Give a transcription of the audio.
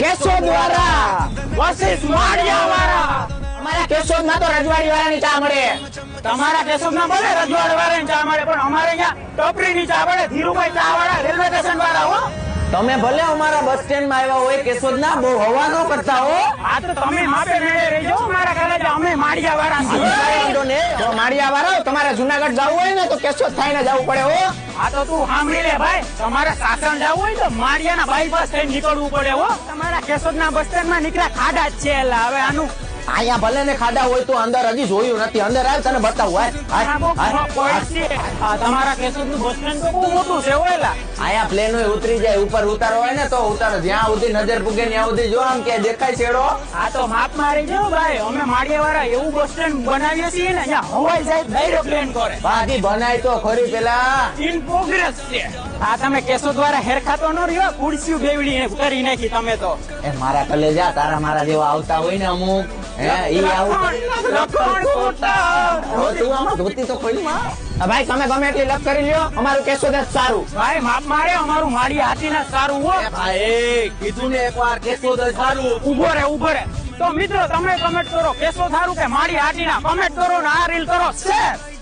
કેશોદ વાળા વસીસ માળિયા વાળા. અમારા કેશોદ ના તો રજવાડી વાળાની ચા મળે. તમારા કેશોદમાં મળે રજવાડી વાળા ની ચા મળે પણ અમારે અહીંયા ટપરીની ચા મળે. ધીરુભાઈ ચા વાળા રેલવે સ્ટેશન વાળા હો. તમે ભલે અમારા બસ સ્ટેન્ડમાં આવ્યા હોય કેશોદ ના બહુ હવાનો કરતા હો. આ તો તમે માપે મેળે રહેજો મારા તો અમે માળિયા વાળા માળિયા વાળા તમારે જુનાગઢ જવું હોય ને તો કેશોદ થઈને જવું પડે હો. આ તો તું સાંભળી લે ભાઈ. તમારે સાસણ જવું હોય તો માળિયાના બાયપાસ થઈને નીકળવું પડે હો. તમારા કેશોદના બસ સ્ટેન્ડમાં નીકળ્યા ખાડા જ છે એટલે. હવે આનું અહીંયા ભલે ને ખાડા હોય તો અંદર હજી જોયું નથી. અંદર આવ તને બતાવું હાલ, હાલ, આ બહુ હાલ, point હાલ. છે. આ તમારા કેશોદનું બસ સ્ટેન્ડ તો બહુ મોટું છે હો અહીંયા પ્લેન હોય ઉતરી જાય ઉપર ઉતારો હોય ને તો ઉતારો. જ્યાં સુધી નજર પૂગે ત્યાં સુધી જો આમ કે દેખાય છેડો. આ તો માપ મારી જો ભાઈ. અમે માળિયા એવું બસ સ્ટેન્ડ બનાવીએ છીએ ને હવાઈ જાય પ્લેન કરે. બાકી બનાય તો ખરી પેલા. ઇન પ્રોગ્રેસ છે. આ તમે કેશોદ દ્વારા હેરખાતો ન રહ્યો? ખુરશીઓ બેવડી કરી નાખી તમે તો. એ મારા કલેજા તારા મારા જેવા આવતા હોય ને અમુક. ભાઈ તમે ગમે એટલી લપ કરી લ્યો અમારું કેસો જ સારું. ભાઈ માપ મારે અમારું માળી હાથીના સારું હો. ભાઈ કીધું ને એકવાર કેસો જ સારું. ઊભો રે ઊભો રે. તો મિત્રો તમે કમેન્ટ કરો કેસો સારું કે માળી હાથીના કમેન્ટ કરો ને આ રીલ કરો. શેર